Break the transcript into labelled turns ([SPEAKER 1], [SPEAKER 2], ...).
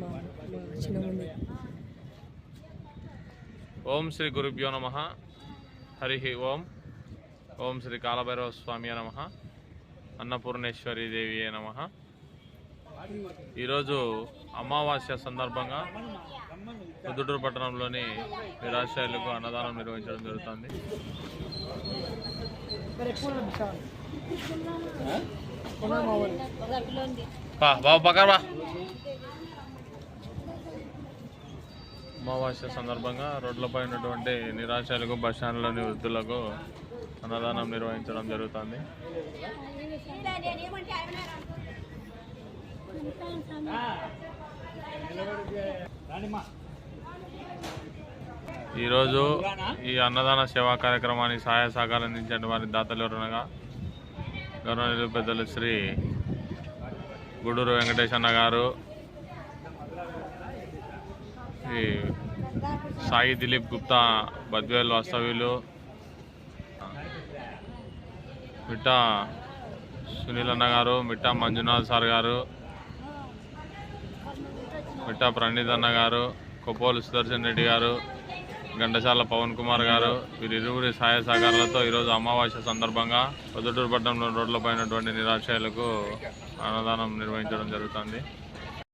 [SPEAKER 1] మా
[SPEAKER 2] ఓం శ్రీ గురుభ్యో నమ. హరి ఓం. ఓం శ్రీ కాలభైరవ స్వామి నమ. అన్నపూర్ణేశ్వరి దేవి నమ. ఈరోజు అమావాస్య సందర్భంగా రుదుటూరు పట్టణంలోని నిరాశ్రయులకు అన్నదానం నిర్వహించడం జరుగుతుంది. బాబు పక్కన బా అమావాస్య సందర్భంగా రోడ్లపై ఉన్నటువంటి నిరాశలకు బస్టాండ్లోని వృద్ధులకు అన్నదానం నిర్వహించడం జరుగుతుంది. ఈరోజు ఈ అన్నదాన సేవా కార్యక్రమానికి సహాయ సహకారం అందించిన వారి దాతలు ఎవరనగా గౌరవ పెద్దలు శ్రీ గుడూరు వెంకటేశన్న గారు ఈ సాయి దిలీప్ గుప్తా బద్వేల్ వాస్తవ్యులు మిట్టా సునీల్ అన్న గారు మిట్టా మంజునాథ్ సార్ గారు మిట్టా ప్రణీత్ అన్న గారు కొప్పోలు సుదర్శన్ రెడ్డి గారు ఘంటసాల పవన్ కుమార్ గారు వీరిరువురి సహాయ సహకారాలతో ఈరోజు అమావాస్య సందర్భంగా పొద్దుటూరు పట్టణంలో రోడ్లపైనటువంటి నిరాశ్రయాలకు అన్నదానం నిర్వహించడం జరుగుతుంది.